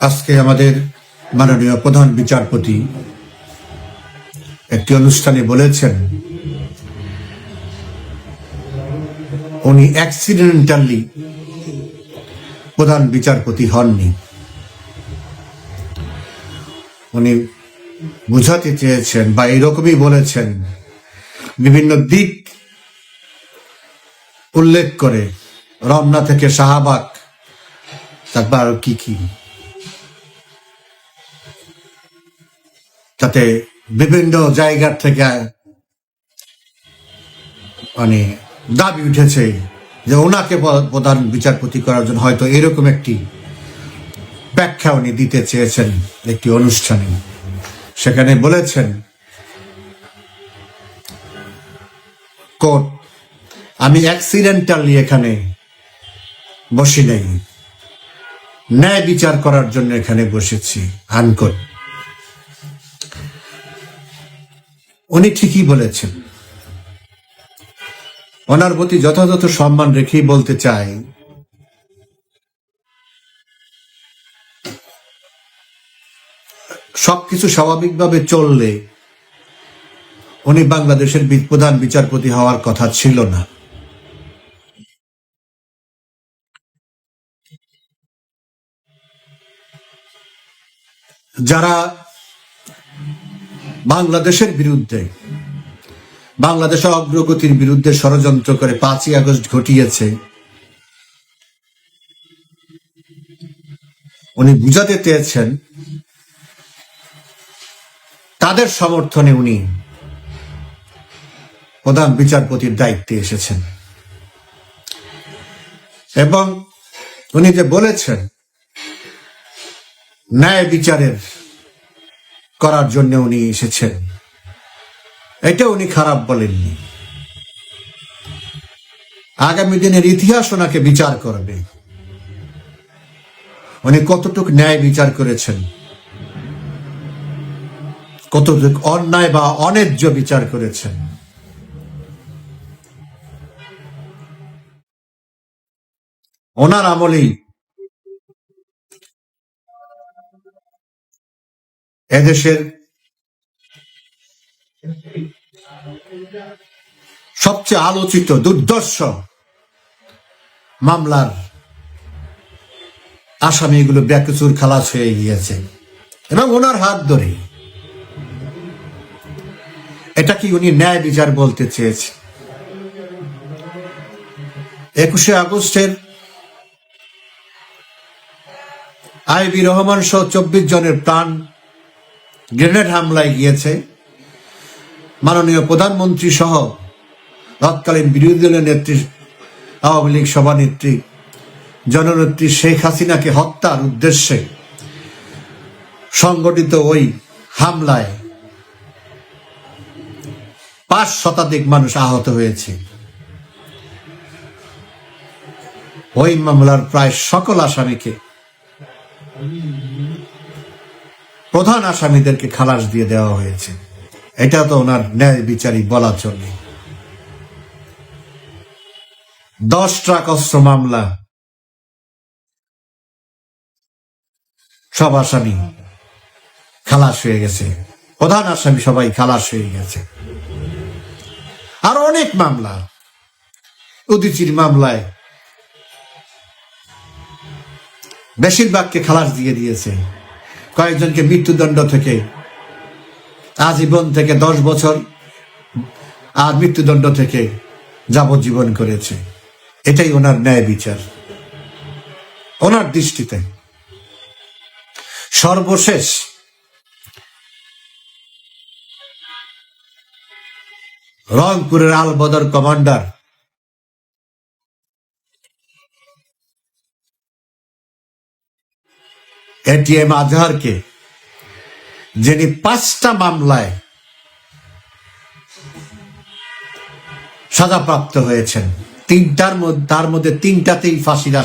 আজকে আমাদের মাননীয় প্রধান বিচারপতি একটি অনুষ্ঠানে বলেছেন, উনি অ্যাক্সিডেন্টালি প্রধান বিচারপতি হননি। উনি বুঝাতে চেয়েছেন বা এরকমই বলেছেন, বিভিন্ন দিক উল্লেখ করে রমনা থেকে শাহবাগ আরও কি কি? তাতে বিভিন্ন জায়গার থেকে মানে দাবি উঠেছে যে ওনাকে প্রধান বিচারপতি করার জন্য হয়তো এরকম একটি ব্যাখ্যা উনি দিতে চেয়েছেন একটি অনুষ্ঠানে। সেখানে বলেছেন, কোর্ট, আমি অ্যাক্সিডেন্টালি এখানে বসি নাই। ন্যায় বিচার করার জন্য এখানে বসেছি আনকোট উনি ঠিকই বলেছেন। ওনার প্রতি যথাযথ সম্মান রেখেই বলতে চাই, সবকিছু স্বাভাবিকভাবে চললে উনি বাংলাদেশের প্রধান বিচারপতি হওয়ার কথা ছিল না। যারা বাংলাদেশের বিরুদ্ধে বাংলাদেশের অগ্রগতির বিরুদ্ধে ষড়যন্ত্র করে পাঁচই আগস্ট ঘটিয়েছে, উনি বুঝাতে চেয়েছেন, তাদের সমর্থনে উনি প্রধান বিচারপতির দায়িত্বে এসেছেন। এবং উনি যে বলেছেন ন্যায় বিচারের করার জন্য উনি এসেছেন। এটা উনি খারাপ বলেননি। আগামী দিনের ইতিহাস ওনাকে বিচার করবে। উনি কতটুকু ন্যায় বিচার করেছেন, কতটুকু অন্যায় বা অন্যায্য বিচার করেছেন। ওনার আমলেই এদেশের সবচেয়ে আলোচিত দুর্দর্শ মামলার আসামি আসামিগুলো ব্যাকচুর খালাস হয়ে গিয়েছে এবং ওনার হাত ধরে। এটা কি উনি ন্যায় বিচার বলতে চেয়েছে একুশে আগস্টের আইবি রহমান সহ চব্বিশ জনের প্রাণ গ্রেনেড হামলায় গিয়েছে। মাননীয় প্রধানমন্ত্রী সহ তৎকালীন বিরোধী দলের নেত্রী, আওয়ামী লীগ সভানেত্রী, জননেত্রী শেখ হাসিনাকে হত্যার উদ্দেশ্যে সংগঠিত ওই হামলায় পাঁচ শতাধিক মানুষ আহত হয়েছে। ওই মামলার প্রায় সকল আসামিকে প্রধান আসামিদেরকে খালাস দিয়ে দেওয়া হয়েছে। এটা তো ওনার ন্যায় বিচারী বলা চলে দশ ট্রাক অস্ত্র মামলা। সব আসামি খালাস হয়ে গেছে। প্রধান আসামি সবাই খালাস হয়ে গেছে। আর অনেক মামলা। উদিচির মামলায় বেশিরভাগকে খালাস দিয়ে দিয়েছে। কয়েকজনকে মৃত্যুদণ্ড থেকে, আজীবন থেকে দশ বছর আর মৃত্যুদণ্ড থেকে যাবজ্জীবন করেছে। এটাই ওনার ন্যায় বিচার। ওনার দৃষ্টিতে সর্বশেষ রংপুরের আলবদর কমান্ডার এটিএম আজহারকে, যিনি পাঁচটা মামলায় সাজাপ্রাপ্ত হয়েছেন। তিনটার মধ্যে, তার মধ্যে তিনটাতেই ফাঁসির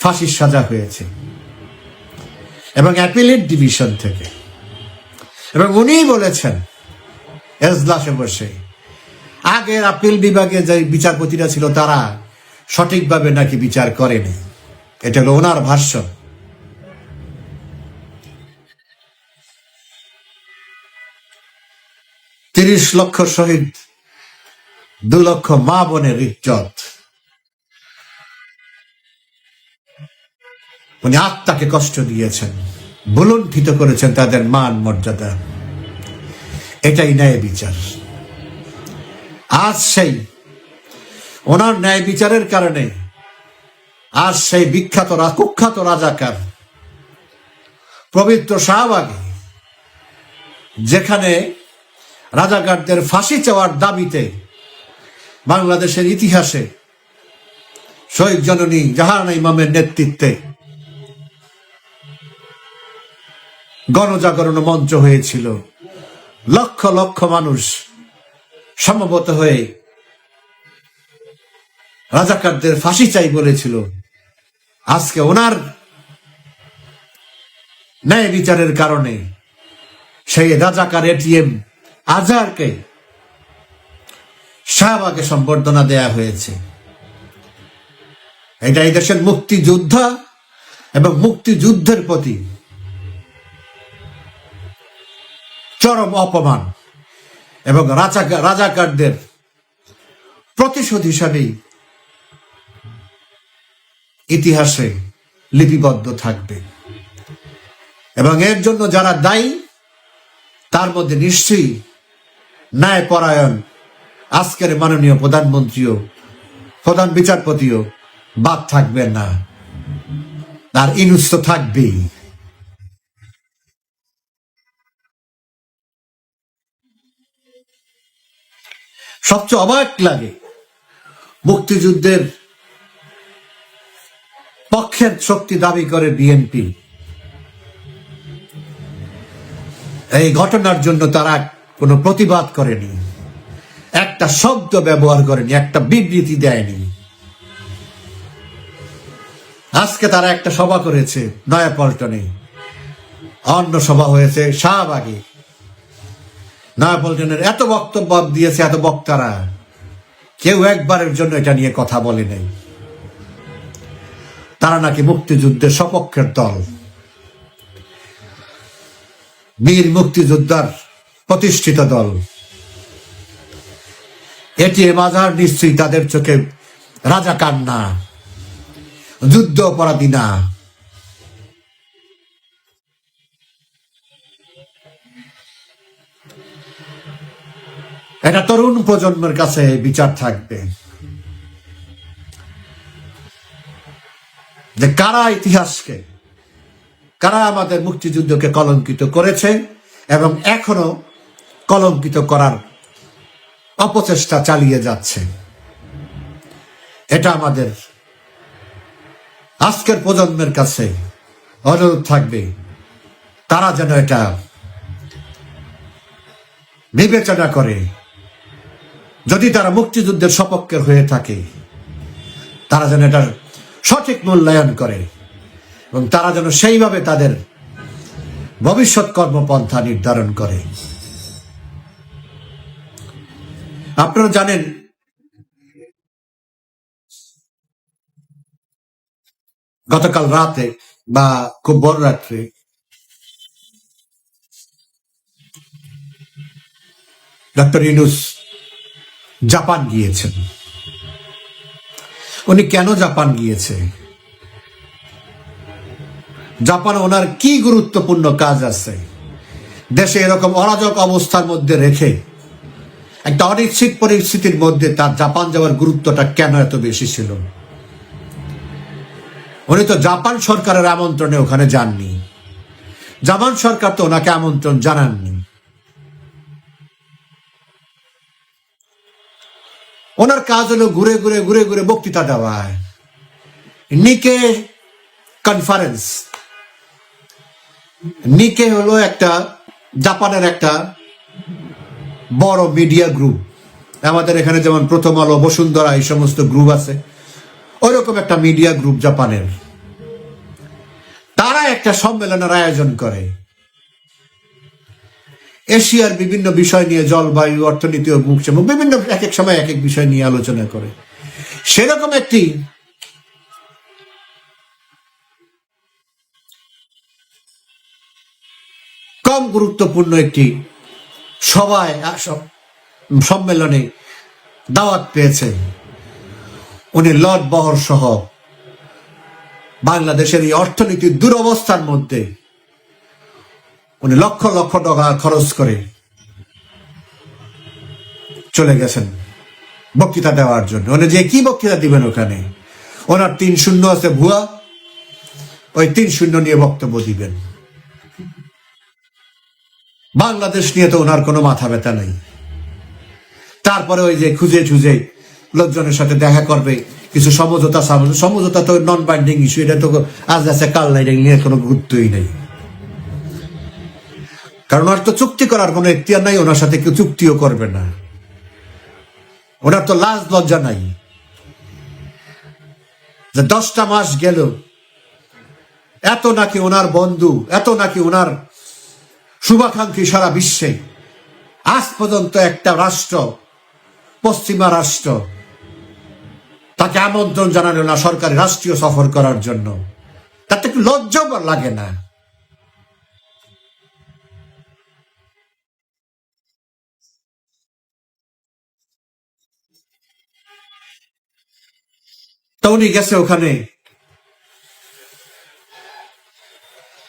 ফাঁসির সাজা হয়েছে। এবং অ্যাপিলেট ডিভিশন থেকে। এবং উনিই বলেছেন, এজলাসে বসে আগের আপিল বিভাগে যে বিচারপতিরা ছিল তারা সঠিকভাবে নাকি বিচার করেনি। এটা হলো ওনার ভাষ্য। তিরিশ লক্ষ শহীদ, দু লক্ষ মা বোনের ইজ্জত। উনি আত্মাকে কষ্ট দিয়েছেন, বুলুণ্ঠিত করেছেন তাদের মান মর্যাদা। এটাই ন্যায় বিচার। আজ সেই, ওনার ন্যায় বিচারের কারণে আজ সেই বিখ্যাত কুখ্যাত রাজাকার পবিত্র শাহবাগে, যেখানে রাজাকারদের ফাঁসি চাওয়ার দাবিতে বাংলাদেশের ইতিহাসে শহীদ জননী জাহান ইমামের নেতৃত্বে গণজাগরণ মঞ্চ হয়েছিল। লক্ষ লক্ষ মানুষ সমবত হয়ে রাজাকারদের ফাঁসি চাই বলেছিল। আজকে ওনার ন্যায় বিচারের কারণে সেই রাজাকার এটিএম আজহারকে শাহবাগে সম্বর্ধনা দেয়া হয়েছে। এটা এই দেশের মুক্তিযোদ্ধা এবং মুক্তিযুদ্ধের প্রতি চরম অপমান এবং রাজাকা- রাজাকারদের প্রতিশোধ হিসাবেই ইতিহাসে লিপিবদ্ধ থাকবে। এবং এর জন্য যারা দায়ী, তার মধ্যে নিশ্চয়ই ন্যায় পরায়ণ আজকের মাননীয় প্রধানমন্ত্রীও, প্রধান বিচারপতিও বাদ থাকবেন না। আর ইনুস তো থাকবেই। সবচেয়ে অবাক লাগে মুক্তিযুদ্ধের পক্ষের শক্তি দাবি করে বিএনপি। এই ঘটনার জন্য তারা কোনো প্রতিবাদ করেনি। একটা শব্দ ব্যবহার করেনি, একটা বিবৃতি দেয়নি। আজকে তারা একটা সভা করেছে, নয়াপল্টনে। অন্য সভা হয়েছে শাহবাগে। নয়াপল্টনের এত বক্তব্য দিয়েছে, এত বক্তারা। কেউ একবারের জন্য এটা নিয়ে কথা বলে নাই। তারা নাকি মুক্তিযুদ্ধের সপক্ষের দল। বীর মুক্তিযোদ্ধার প্রতিষ্ঠিত দল। এটি মাজার নিশ্চয়ই তাদের চোখে রাজা কান্না, যুদ্ধ অপরাধী না। এটা তরুণ প্রজন্মের কাছে বিচার থাকবে। যে কারা ইতিহাসকে, কারা আমাদের মুক্তিযুদ্ধকে কলঙ্কিত করেছে এবং এখনও কলঙ্কিত করার অপচেষ্টা চালিয়ে যাচ্ছে। এটা আমাদের আজকের প্রজন্মের কাছে অনুরোধ থাকবে, তারা যেন এটা বিবেচনা করে। যদি তারা মুক্তিযুদ্ধের সপক্ষের হয়ে থাকে, তারা যেন এটার সঠিক মূল্যায়ন করে এবং তারা যেন সেইভাবে তাদের ভবিষ্যৎ কর্মপন্থা নির্ধারণ করে। আপনারা জানেন, গতকাল রাতে বা খুব বড় রাত্রে ডক্টর ইনুস জাপান গিয়েছেন। উনি কেন জাপান গিয়েছে? জাপান ওনার কি গুরুত্বপূর্ণ কাজ আছে? দেশে এরকম অরাজক অবস্থার মধ্যে রেখে একটা অনিশ্চিত পরিস্থিতির মধ্যে তার জাপান যাওয়ার গুরুত্বটা কেন এত বেশি ছিল? উনি তো জাপান সরকারের আমন্ত্রণে ওখানে যাননি। জাপান সরকার তো ওনাকে আমন্ত্রণ জানাননি। ওনার কাজ হলো ঘুরে ঘুরে ঘুরে ঘুরে বক্তৃতা দেওয়া। নিকে কনফারেন্স। নিকে হলো একটা, জাপানের একটা বড় মিডিয়া গ্রুপ। আমাদের এখানে যেমন প্রথম আলো, বসুন্ধরা, এই সমস্ত গ্রুপ আছে। ওইরকম একটা মিডিয়া গ্রুপ জাপানের। তারা একটা সম্মেলনের আয়োজন করে। এশিয়ার বিভিন্ন বিষয় নিয়ে জলবায়ু, অর্থনীতি ও বিভিন্ন এক এক সময় এক এক বিষয় নিয়ে আলোচনা করে। সেরকম একটি কম গুরুত্বপূর্ণ একটি আস- সম্মেলনে দাওয়াত পেয়েছে উনি লর্ড বহর সহ বাংলাদেশের এই অর্থনীতির দুরবস্থার মধ্যে উনি লক্ষ লক্ষ টাকা খরচ করে চলে গেছেন বক্তৃতা দেওয়ার জন্য। উনি যে কি বক্তৃতা দিবেন ওখানে? ওনার তিন শূন্য আছে ভুয়া, ওই তিন শূন্য নিয়ে বক্তব্য দিবেন। বাংলাদেশ নিয়ে তো ওনার কোনো মাথা ব্যথা নেই। তারপরে ওই যে খুঁজে খুঁজে লোকজনের সাথে দেখা করবে, কিছু সমঝোতা সাম- সমঝোতা তো নন বাইন্ডিং ইস্যু এটা তো আজ আছে, কাল নাই নিয়ে কোনো গুরুত্বই নেই। কারণ ওনার তো চুক্তি করার কোনো এখতিয়ার নাই, ওনার সাথে কেউ চুক্তিও করবে না। ওনার তো লাজ লজ্জা নাই। যে দশটা মাস গেল, এত নাকি ওনার বন্ধু, এত নাকি ওনার শুভাকাঙ্ক্ষী সারা বিশ্বে। আজ পর্যন্ত একটা রাষ্ট্র, পশ্চিমা রাষ্ট্র, তাকে আমন্ত্রণ জানালো না সরকারি রাষ্ট্রীয় সফর করার জন্য। তাতে একটু লজ্জাও লাগে না। উনি গেছে ওখানে।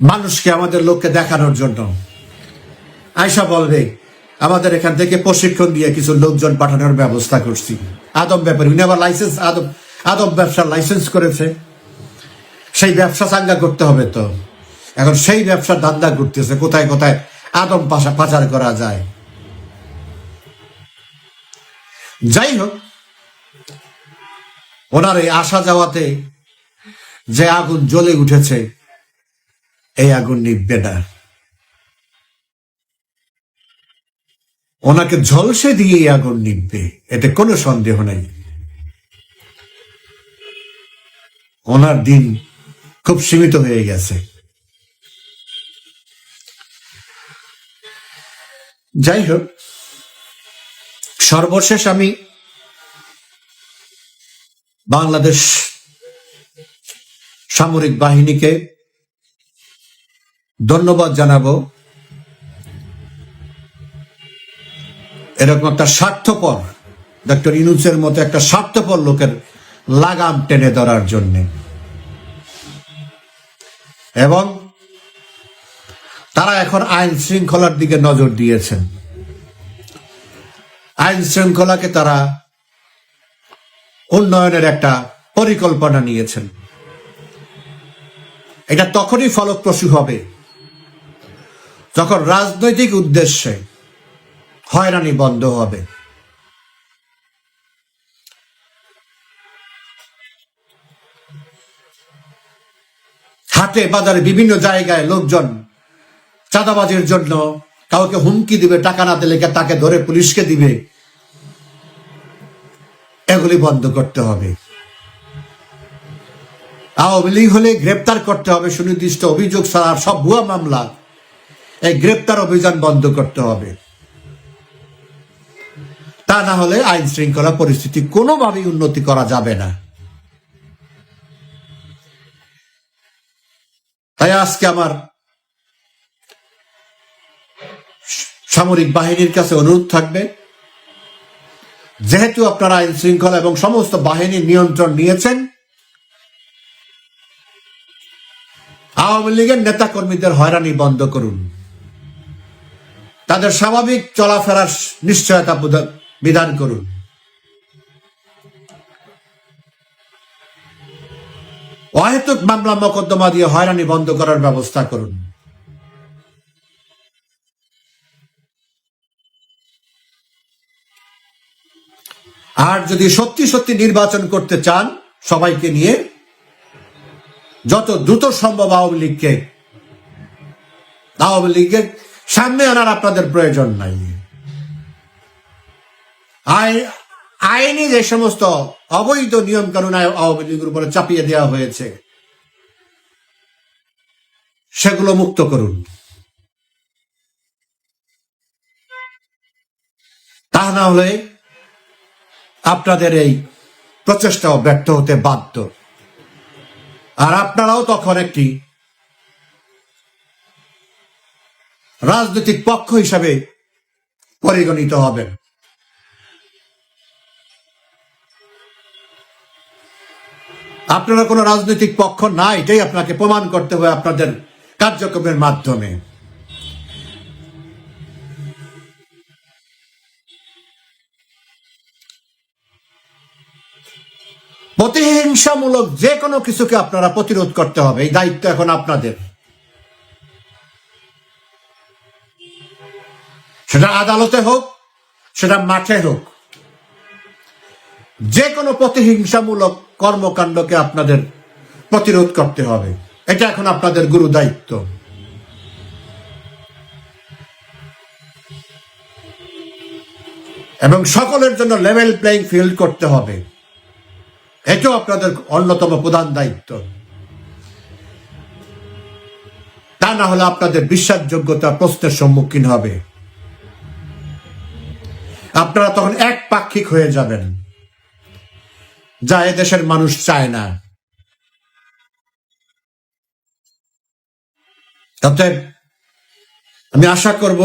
মানুষকে আমাদের লোককে দেখানোর জন্য। আয়সা বলবে, আমাদের এখান থেকে প্রশিক্ষণ দিয়ে কিছু লোকজন পাঠানোর ব্যবস্থা করছি। আদম ব্যাপারে, উনি আবার লাইসেন্স আদম আদম ব্যবসার লাইসেন্স করেছে। সেই ব্যবসা চাঙ্গা করতে হবে তো। এখন সেই ব্যবসার দান্দা করতেছে কোথায় কোথায় আদম পাশা, পাচার করা যায়। যাই হোক, ওনার এই আসা যাওয়াতে যে আগুন জ্বলে উঠেছে, এই আগুন নিববে না। ওনাকে ঝলসে দিয়ে আগুন নিববে এতে কোনো সন্দেহ নাই। ওনার দিন খুব সীমিত হয়ে গেছে। যাই হোক, সর্বশেষ আমি বাংলাদেশ সামরিক বাহিনীকে ধন্যবাদ জানাব। এরকম একটা স্বার্থপর, ডক্টর ইনুসের মতো একটা স্বার্থপর লোকের লাগাম টেনে ধরার জন্যে। এবং তারা এখন আইন শৃঙ্খলার দিকে নজর দিয়েছেন। আইন শৃঙ্খলাকে তারা উন্নয়নের একটা পরিকল্পনা নিয়েছেন। এটা তখনই ফলপ্রসূ হবে যখন রাজনৈতিক উদ্দেশ্যে হয়রানি বন্ধ হবে। হাটে বাজারে বিভিন্ন জায়গায় লোকজন চাঁদাবাজির জন্য কাউকে হুমকি দিবে, টাকা না দিলে তাকে ধরে পুলিশকে দিবে। এগুলি বন্ধ করতে হবে। আওয়ামী লীগ হলে গ্রেপ্তার করতে হবে, সুনির্দিষ্ট অভিযোগ ছাড়া সব ভুয়া মামলা। এই গ্রেপ্তার অভিযান বন্ধ করতে হবে। তা না হলে আইন শৃঙ্খলা পরিস্থিতি কোনোভাবেই উন্নতি করা যাবে না। তাই আজকে আমার সামরিক বাহিনীর কাছে অনুরোধ থাকবে, যেহেতু আপনারা আইন শৃঙ্খলা এবং সমস্ত বাহিনীর নিয়ন্ত্রণ নিয়েছেন, আওয়ামী লীগের নেতা কর্মীদের হয়রানি বন্ধ করুন। তাদের স্বাভাবিক চলাফেরার নিশ্চয়তা বিধান করুন। অহেতুক মামলা মকদ্দমা দিয়ে হয়রানি বন্ধ করার ব্যবস্থা করুন। আর যদি সত্যি সত্যি নির্বাচন করতে চান সবাইকে নিয়ে, যত দ্রুত সম্ভব আওয়ামী লীগকে, আওয়ামী লীগের সামনে আনার আপনাদের প্রয়োজন নাই। আইনি যে সমস্ত অবৈধ নিয়ম কানুন আওয়ামী লীগের উপরে চাপিয়ে দেওয়া হয়েছে, সেগুলো মুক্ত করুন। তা না হলে আপনাদের এই প্রচেষ্টাও ব্যর্থ হতে বাধ্য। আর আপনারাও তখন একটি রাজনৈতিক পক্ষ হিসাবে পরিগণিত হবেন। আপনারা কোনো রাজনৈতিক পক্ষ না এটাই আপনাকে প্রমাণ করতে হবে আপনাদের কার্যক্রমের মাধ্যমে। প্রতিহিংসামূলক যে কোনো কিছুকে আপনারা প্রতিরোধ করতে হবে, এই দায়িত্ব এখন আপনাদের। সেটা আদালতে হোক, সেটা মাঠে হোক, যে কোনো প্রতিহিংসামূলক কর্মকাণ্ডকে আপনাদের প্রতিরোধ করতে হবে। এটা এখন আপনাদের গুরু দায়িত্ব। এবং সকলের জন্য লেভেল প্লেইং ফিল্ড করতে হবে। এটাও আপনাদের অন্যতম প্রধান দায়িত্ব। তা না হলে আপনাদের বিশ্বাসযোগ্যতা প্রশ্নের সম্মুখীন হবে। আপনারা তখন এক পাক্ষিক হয়ে যাবেন। যা এদেশের মানুষ চায় না। আমি আশা করব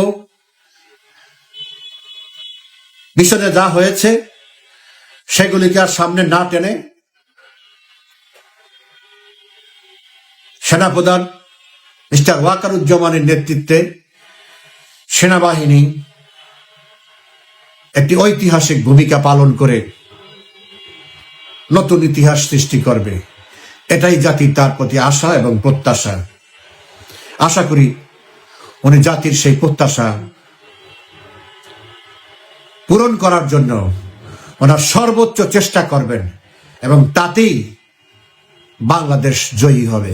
মিশনে যা হয়েছে, সেগুলিকে আর সামনে না টেনে সেনাপ্রধান মিস্টার ওয়াকারুজ্জামানের নেতৃত্বে সেনাবাহিনী একটি ঐতিহাসিক ভূমিকা পালন করে নতুন ইতিহাস সৃষ্টি করবে। এটাই জাতির তার প্রতি আশা এবং প্রত্যাশা। আশা করি উনি জাতির সেই প্রত্যাশা পূরণ করার জন্য ওনার সর্বোচ্চ চেষ্টা করবেন এবং তাতেই বাংলাদেশ জয়ী হবে।